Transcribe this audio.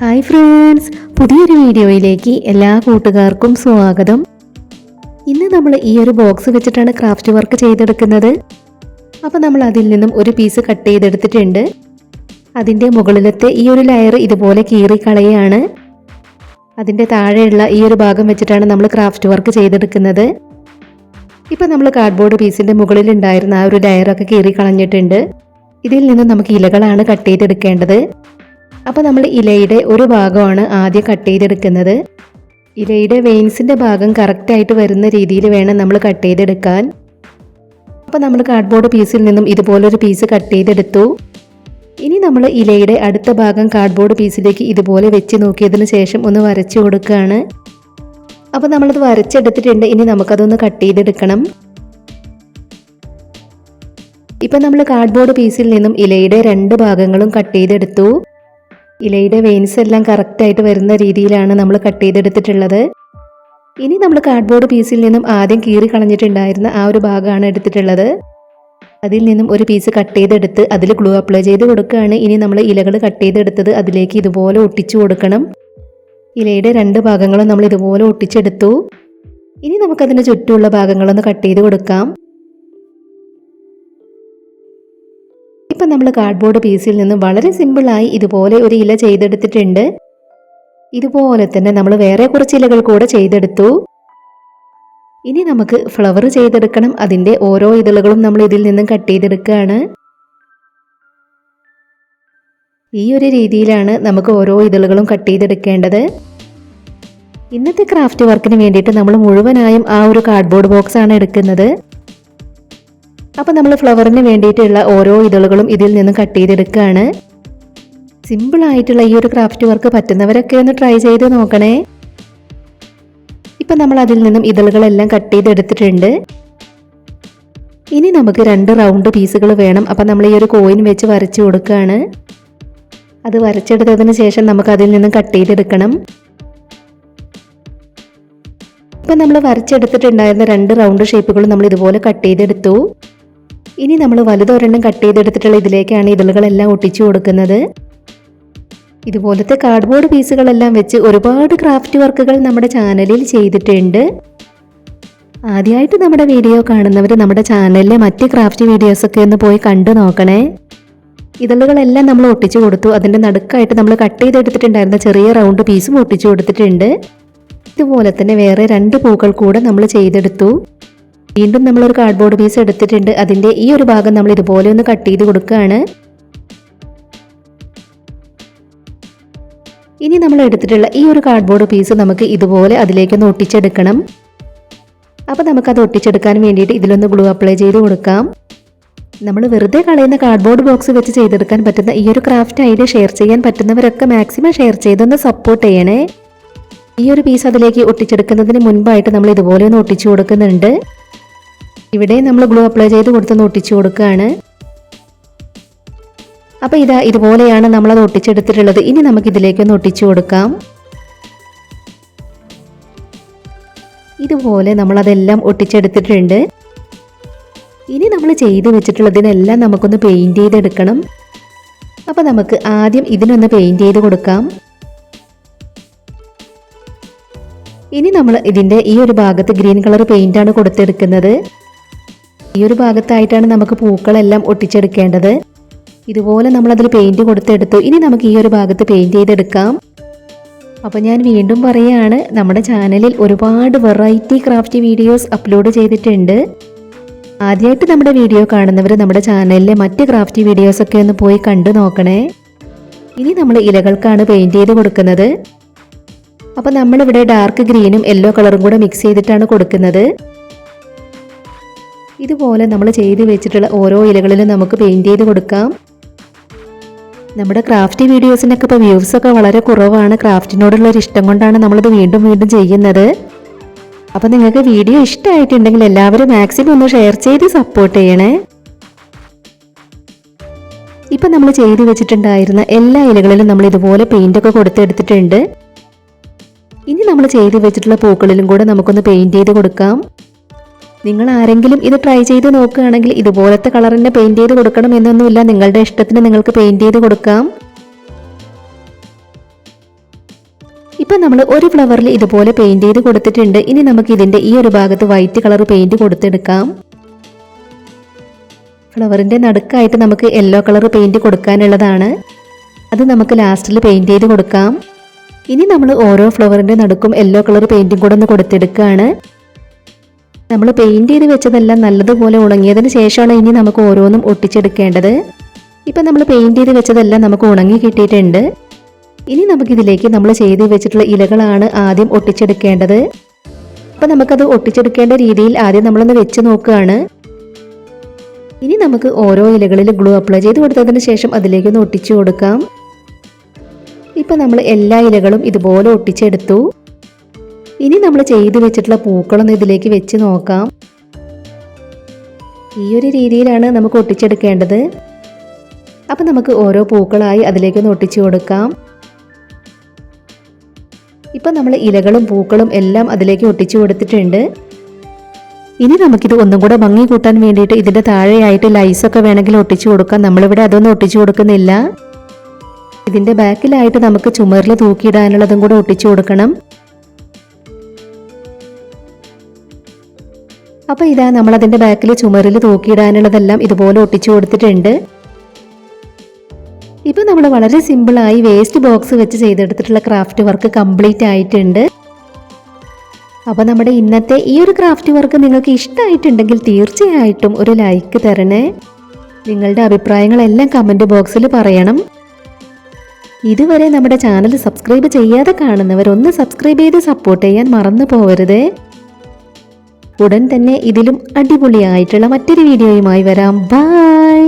Hi friends പുതിയൊരു വീഡിയോയിലേക്ക് എല്ലാ കൂട്ടുകാർക്കും സ്വാഗതം. ഇന്ന് നമ്മൾ ഈ ഒരു ബോക്സ് വെച്ചിട്ടാണ് ക്രാഫ്റ്റ് വർക്ക് ചെയ്തെടുക്കുന്നത്. അപ്പോൾ നമ്മൾ അതിൽ നിന്നും ഒരു പീസ് കട്ട് ചെയ്തെടുത്തിട്ടുണ്ട്. അതിന്റെ മുകളിലത്തെ ഈ ഒരു ലെയർ ഇതുപോലെ കീറി കളയാണ് അതിന്റെ താഴെയുള്ള ഈ ഒരു ഭാഗം വെച്ചിട്ടാണ് നമ്മൾ ക്രാഫ്റ്റ് വർക്ക് ചെയ്തെടുക്കുന്നത്. ഇപ്പോൾ നമ്മൾ കാർഡ്ബോർഡ് പീസിന്റെ മുകളിലുണ്ടായിരുന്ന ആ ഒരു ലെയറൊക്കെ കീറി കളഞ്ഞിട്ടുണ്ട് ഇതിൽ നിന്ന് നമുക്ക് ഇലകളാണ് കട്ട് ചെയ്തെടുക്കേണ്ടത്. അപ്പോൾ നമ്മൾ ഇലയുടെ ഒരു ഭാഗമാണ് ആദ്യം കട്ട് ചെയ്തെടുക്കുന്നത്. ഇലയുടെ വെയിൻസിന്റെ ഭാഗം കറക്റ്റായിട്ട് വരുന്ന രീതിയിൽ വേണം നമ്മൾ കട്ട് ചെയ്തെടുക്കാൻ. അപ്പോൾ നമ്മൾ കാർഡ്ബോർഡ് പീസിൽ നിന്നും ഇതുപോലൊരു പീസ് കട്ട് ചെയ്തെടുത്തു. ഇനി നമ്മൾ ഇലയുടെ അടുത്ത ഭാഗം കാർഡ്ബോർഡ് പീസിലേക്ക് ഇതുപോലെ വെച്ച് നോക്കിയതിന് ശേഷം ഒന്ന് വരച്ചു കൊടുക്കുകയാണ്. അപ്പോൾ നമ്മളത് വരച്ചെടുത്തിട്ടുണ്ട്. ഇനി നമുക്കതൊന്ന് കട്ട് ചെയ്തെടുക്കണം. ഇപ്പം നമ്മൾ കാർഡ്ബോർഡ് പീസിൽ നിന്നും ഇലയുടെ രണ്ട് ഭാഗങ്ങളും കട്ട് ചെയ്തെടുത്തു. ഇലയുടെ വെയിൻസ് എല്ലാം കറക്റ്റായിട്ട് വരുന്ന രീതിയിലാണ് നമ്മൾ കട്ട് ചെയ്തെടുത്തിട്ടുള്ളത്. ഇനി നമ്മൾ കാർഡ്ബോർഡ് പീസിൽ നിന്നും ആദ്യം കീറി കളഞ്ഞിട്ടുണ്ടായിരുന്ന ആ ഒരു ഭാഗമാണ് എടുത്തിട്ടുള്ളത്. അതിൽ നിന്നും ഒരു പീസ് കട്ട് ചെയ്തെടുത്ത് അതിൽ ഗ്ലൂ അപ്ലൈ ചെയ്ത് കൊടുക്കുകയാണ്. ഇനി നമ്മൾ ഇലകൾ കട്ട് ചെയ്തെടുത്തത് അതിലേക്ക് ഇതുപോലെ ഒട്ടിച്ചു കൊടുക്കണം. ഇലയുടെ രണ്ട് ഭാഗങ്ങളും നമ്മൾ ഇതുപോലെ ഒട്ടിച്ചെടുത്തു. ഇനി നമുക്കതിന്റെ ചുറ്റുമുള്ള ഭാഗങ്ങളൊന്ന് കട്ട് ചെയ്ത് കൊടുക്കാം. ഇപ്പം നമ്മൾ കാർഡ്ബോർഡ് പീസിൽ നിന്ന് വളരെ സിമ്പിളായി ഇതുപോലെ ഒരു ഇല ചെയ്തെടുത്തിട്ടുണ്ട്. ഇതുപോലെ തന്നെ നമ്മൾ വേറെ കുറച്ച് ഇലകൾ കൂടെ ചെയ്തെടുത്തു. ഇനി നമുക്ക് ഫ്ലവർ ചെയ്തെടുക്കണം. അതിന്റെ ഓരോ ഇതളുകളും നമ്മൾ ഇതിൽ നിന്നും കട്ട് ചെയ്തെടുക്കുകയാണ്. ഈ ഒരു രീതിയിലാണ് നമുക്ക് ഓരോ ഇതളുകളും കട്ട് ചെയ്തെടുക്കേണ്ടത്. ഇന്നത്തെ ക്രാഫ്റ്റ് വർക്കിന് വേണ്ടിയിട്ട് നമ്മൾ മുഴുവനായും ആ ഒരു കാർഡ്ബോർഡ് ബോക്സ് ആണ് എടുക്കുന്നത്. അപ്പോൾ നമ്മൾ ഫ്ലവറിന് വേണ്ടിയിട്ടുള്ള ഓരോ ഇതളുകളും ഇതിൽ നിന്ന് കട്ട് ചെയ്തെടുക്കുകയാണ് സിമ്പിളായിട്ടുള്ള ഈ ഒരു ക്രാഫ്റ്റ് വർക്ക് പറ്റുന്നവരൊക്കെ ഒന്ന് ട്രൈ ചെയ്ത് നോക്കണേ. ഇപ്പം നമ്മൾ അതിൽ നിന്നും ഇതളുകളെല്ലാം കട്ട് ചെയ്തെടുത്തിട്ടുണ്ട്. ഇനി നമുക്ക് രണ്ട് റൗണ്ട് പീസുകൾ വേണം. അപ്പം നമ്മൾ ഈ ഒരു കോയിൻ വെച്ച് വരച്ചു കൊടുക്കുകയാണ് അത് വരച്ചെടുത്തതിന് ശേഷം നമുക്ക് അതിൽ നിന്നും കട്ട് ചെയ്തെടുക്കണം. ഇപ്പം നമ്മൾ വരച്ചെടുത്തിട്ടുണ്ടായിരുന്ന രണ്ട് റൗണ്ട് ഷേപ്പുകൾ നമ്മൾ ഇതുപോലെ കട്ട് ചെയ്തെടുത്തു. ഇനി നമ്മൾ വലുതൊരെണ്ണം കട്ട് ചെയ്തെടുത്തിട്ടുള്ള ഇതിലേക്കാണ് ഇതളുകളെല്ലാം ഒട്ടിച്ചു കൊടുക്കുന്നത്. ഇതുപോലത്തെ കാർഡ്ബോർഡ് പീസുകളെല്ലാം വെച്ച് ഒരുപാട് ക്രാഫ്റ്റ് വർക്കുകൾ നമ്മുടെ ചാനലിൽ ചെയ്തിട്ടുണ്ട്. ആദ്യമായിട്ട് നമ്മുടെ വീഡിയോ കാണുന്നവർ നമ്മുടെ ചാനലിലെ മറ്റ് ക്രാഫ്റ്റ് വീഡിയോസൊക്കെ ഒന്ന് പോയി കണ്ടു നോക്കണേ. ഇതളുകളെല്ലാം നമ്മൾ ഒട്ടിച്ചു കൊടുത്തു. അതിന്റെ നടുക്കായിട്ട് നമ്മൾ കട്ട് ചെയ്തെടുത്തിട്ടുണ്ടായിരുന്ന ചെറിയ റൗണ്ട് പീസും ഒട്ടിച്ചു കൊടുത്തിട്ടുണ്ട്. ഇതുപോലെ തന്നെ വേറെ രണ്ട് പൂക്കൾ കൂടെ നമ്മൾ ചെയ്തെടുത്തു. വീണ്ടും നമ്മളൊരു കാർഡ്ബോർഡ് പീസ് എടുത്തിട്ടുണ്ട്. അതിന്റെ ഈ ഒരു ഭാഗം നമ്മൾ ഇതുപോലെ ഒന്ന് കട്ട് ചെയ്ത് കൊടുക്കുകയാണ്. ഇനി നമ്മൾ എടുത്തിട്ടുള്ള ഈ ഒരു കാർഡ്ബോർഡ് പീസ് നമുക്ക് ഇതുപോലെ അതിലേക്കൊന്ന് ഒട്ടിച്ചെടുക്കണം. അപ്പോൾ നമുക്കത് ഒട്ടിച്ചെടുക്കാൻ വേണ്ടിയിട്ട് ഇതിലൊന്ന് ഗ്ലൂ അപ്ലൈ ചെയ്ത് കൊടുക്കാം. നമ്മൾ വെറുതെ കളയുന്ന കാർഡ്ബോർഡ് ബോക്സ് വെച്ച് ചെയ്തെടുക്കാൻ പറ്റുന്ന ഈ ഒരു ക്രാഫ്റ്റ് ഐഡിയ ഷെയർ ചെയ്യാൻ പറ്റുന്നവരൊക്കെ മാക്സിമം ഷെയർ ചെയ്തൊന്ന് സപ്പോർട്ട് ചെയ്യണേ. ഈ ഒരു പീസ് അതിലേക്ക് ഒട്ടിച്ചെടുക്കുന്നതിന് മുൻപായിട്ട് നമ്മൾ ഇതുപോലെ ഒന്ന് ഒട്ടിച്ചു കൊടുക്കുന്നുണ്ട്. ഇവിടെ നമ്മൾ ഗ്ലൂ അപ്ലൈ ചെയ്ത് കൊടുത്തൊന്ന് ഒട്ടിച്ചു കൊടുക്കുകയാണ്. അപ്പോൾ ഇതാ ഇതുപോലെയാണ് നമ്മളത് ഒട്ടിച്ചെടുത്തിട്ടുള്ളത്. ഇനി നമുക്ക് ഇതിലേക്കൊന്ന് ഒട്ടിച്ചു കൊടുക്കാം. ഇതുപോലെ നമ്മളതെല്ലാം ഒട്ടിച്ചെടുത്തിട്ടുണ്ട്. ഇനി നമ്മൾ ചെയ്ത് വെച്ചിട്ടുള്ളതിനെല്ലാം നമുക്കൊന്ന് പെയിന്റ് ചെയ്തെടുക്കണം. അപ്പോൾ നമുക്ക് ആദ്യം ഇതിനൊന്ന് പെയിന്റ് ചെയ്ത് കൊടുക്കാം. ഇനി നമ്മൾ ഇതിന്റെ ഈ ഒരു ഭാഗത്ത് ഗ്രീൻ കളർ പെയിന്റാണ് കൊടുത്തെടുക്കുന്നത്. ഈ ഒരു ഭാഗത്തായിട്ടാണ് നമുക്ക് പൂക്കളെല്ലാം ഒട്ടിച്ചെടുക്കേണ്ടത്. ഇതുപോലെ നമ്മൾ നമ്മളതിൽ പെയിന്റ് കൊടുത്തെടുത്തു. ഇനി നമുക്ക് ഈ ഒരു ഭാഗത്ത് പെയിന്റ് ചെയ്തെടുക്കാം. അപ്പോൾ ഞാൻ വീണ്ടും പറയുകയാണ് നമ്മുടെ ചാനലിൽ ഒരുപാട് വെറൈറ്റി ക്രാഫ്റ്റ് വീഡിയോസ് അപ്ലോഡ് ചെയ്തിട്ടുണ്ട്. ആദ്യമായിട്ട് നമ്മുടെ വീഡിയോ കാണുന്നവർ നമ്മുടെ ചാനലിലെ മറ്റ് ക്രാഫ്റ്റ് വീഡിയോസൊക്കെ ഒന്ന് പോയി കണ്ടു നോക്കണേ. ഇനി നമ്മൾ ഇലകൾക്കാണ് പെയിന്റ് ചെയ്ത് കൊടുക്കുന്നത്. അപ്പോൾ നമ്മളിവിടെ ഡാർക്ക് ഗ്രീനും യെല്ലോ കളറും കൂടെ മിക്സ് ചെയ്തിട്ടാണ് കൊടുക്കുന്നത്. ഇതുപോലെ നമ്മൾ ചെയ്ത് വെച്ചിട്ടുള്ള ഓരോ ഇലകളിലും നമുക്ക് പെയിന്റ് ചെയ്ത് കൊടുക്കാം. നമ്മുടെ ക്രാഫ്റ്റ് വീഡിയോസിനൊക്കെ ഇപ്പോൾ വ്യൂസൊക്കെ വളരെ കുറവാണ്. ക്രാഫ്റ്റിനോടുള്ള ഒരു ഇഷ്ടം കൊണ്ടാണ് നമ്മളിത് വീണ്ടും വീണ്ടും ചെയ്യുന്നത്. അപ്പോൾ നിങ്ങൾക്ക് വീഡിയോ ഇഷ്ടമായിട്ടുണ്ടെങ്കിൽ എല്ലാവരും മാക്സിമം ഒന്ന് ഷെയർ ചെയ്ത് സപ്പോർട്ട് ചെയ്യണേ. ഇപ്പം നമ്മൾ ചെയ്ത് വെച്ചിട്ടുണ്ടായിരുന്ന എല്ലാ ഇലകളിലും നമ്മൾ ഇതുപോലെ പെയിന്റൊക്കെ കൊടുത്തെടുത്തിട്ടുണ്ട്. ഇനി നമ്മൾ ചെയ്ത് വെച്ചിട്ടുള്ള പൂക്കളിലും കൂടെ നമുക്കൊന്ന് പെയിന്റ് ചെയ്ത് കൊടുക്കാം. നിങ്ങൾ ആരെങ്കിലും ഇത് ട്രൈ ചെയ്ത് നോക്കുകയാണെങ്കിൽ ഇതുപോലത്തെ കളർ തന്നെ പെയിന്റ് ചെയ്ത് കൊടുക്കണം എന്നൊന്നുമില്ല. നിങ്ങളുടെ ഇഷ്ടത്തിന് നിങ്ങൾക്ക് പെയിന്റ് ചെയ്ത് കൊടുക്കാം. ഇപ്പം നമ്മൾ ഒരു ഫ്ലവറിൽ ഇതുപോലെ പെയിന്റ് ചെയ്ത് കൊടുത്തിട്ടുണ്ട്. ഇനി നമുക്ക് ഇതിന്റെ ഈ ഒരു ഭാഗത്ത് വൈറ്റ് കളർ പെയിന്റ് കൊടുത്തെടുക്കാം. ഫ്ലവറിന്റെ നടുക്കായിട്ട് നമുക്ക് യെല്ലോ കളർ പെയിന്റ് കൊടുക്കാനുള്ളതാണ്. അത് നമുക്ക് ലാസ്റ്റിൽ പെയിന്റ് ചെയ്ത് കൊടുക്കാം. ഇനി നമ്മൾ ഓരോ ഫ്ലവറിന്റെ നടുക്കും യെല്ലോ കളർ പെയിന്റും കൂടെ ഒന്ന് കൊടുത്തെടുക്കുകയാണ്. നമ്മൾ പെയിന്റ് ചെയ്ത് വെച്ചതെല്ലാം നല്ലതുപോലെ ഉണങ്ങിയതിന് ശേഷമാണ് ഇനി നമുക്ക് ഓരോന്നും ഒട്ടിച്ചെടുക്കേണ്ടത്. ഇപ്പം നമ്മൾ പെയിന്റ് ചെയ്ത് വെച്ചതെല്ലാം നമുക്ക് ഉണങ്ങി കിട്ടിയിട്ടുണ്ട്. ഇനി നമുക്കിതിലേക്ക് നമ്മൾ ചെയ്ത് വെച്ചിട്ടുള്ള ഇലകളാണ് ആദ്യം ഒട്ടിച്ചെടുക്കേണ്ടത്. അപ്പം നമുക്കത് ഒട്ടിച്ചെടുക്കേണ്ട രീതിയിൽ ആദ്യം നമ്മളൊന്ന് വെച്ച് നോക്കുകയാണ്. ഇനി നമുക്ക് ഓരോ ഇലകളിൽ ഗ്ലൂ അപ്ലൈ ചെയ്ത് കൊടുത്തതിന് ശേഷം അതിലേക്കൊന്ന് ഒട്ടിച്ചു കൊടുക്കാം. ഇപ്പം നമ്മൾ എല്ലാ ഇലകളും ഇതുപോലെ ഒട്ടിച്ചെടുത്തു. ഇനി നമ്മൾ ചെയ്ത് വെച്ചിട്ടുള്ള പൂക്കളൊന്ന് ഇതിലേക്ക് വെച്ച് നോക്കാം. ഈ ഒരു രീതിയിലാണ് നമുക്ക് ഒട്ടിച്ചെടുക്കേണ്ടത്. അപ്പം നമുക്ക് ഓരോ പൂക്കളായി അതിലേക്കൊന്ന് ഒട്ടിച്ചു കൊടുക്കാം. ഇപ്പം നമ്മൾ ഇലകളും പൂക്കളും എല്ലാം അതിലേക്ക് ഒട്ടിച്ചു കൊടുത്തിട്ടുണ്ട്. ഇനി നമുക്കിത് ഒന്നും കൂടെ ഭംഗി കൂട്ടാൻ വേണ്ടിയിട്ട് ഇതിന്റെ താഴെയായിട്ട് ലൈസൊക്കെ വേണമെങ്കിൽ ഒട്ടിച്ചു കൊടുക്കാം. നമ്മളിവിടെ അതൊന്നും ഒട്ടിച്ചു കൊടുക്കുന്നില്ല. ഇതിന്റെ ബാക്കിലായിട്ട് നമുക്ക് ചുമരിൽ തൂക്കിയിടാനുള്ളതും കൂടെ ഒട്ടിച്ചു കൊടുക്കണം. അപ്പോൾ ഇതാ നമ്മൾ അതിന്റെ ബാക്കിൽ ചുമരിൽ തൂക്കിയിടാനുള്ളതെല്ലാം ഇതുപോലെ ഒട്ടിച്ചു കൊടുത്തിട്ടുണ്ട്. ഇപ്പൊ നമ്മൾ വളരെ സിമ്പിളായി വേസ്റ്റ് ബോക്സ് വെച്ച് ചെയ്തെടുത്തിട്ടുള്ള ക്രാഫ്റ്റ് വർക്ക് കംപ്ലീറ്റ് ആയിട്ടുണ്ട്. അപ്പോൾ നമ്മുടെ ഇന്നത്തെ ഈ ഒരു ക്രാഫ്റ്റ് വർക്ക് നിങ്ങൾക്ക് ഇഷ്ടമായിട്ടുണ്ടെങ്കിൽ തീർച്ചയായിട്ടും ഒരു ലൈക്ക് തരണേ. നിങ്ങളുടെ അഭിപ്രായങ്ങളെല്ലാം കമന്റ് ബോക്സിൽ പറയണം. ഇതുവരെ നമ്മുടെ ചാനൽ സബ്സ്ക്രൈബ് ചെയ്യാതെ കാണുന്നവർ ഒന്ന് സബ്സ്ക്രൈബ് ചെയ്ത് സപ്പോർട്ട് ചെയ്യാൻ മറന്നു പോകരുത് ഉടൻ തന്നെ ഇതിലും അടിപൊളിയായിട്ടുള്ള മറ്റൊരു വീഡിയോയുമായി വരാം. ബൈ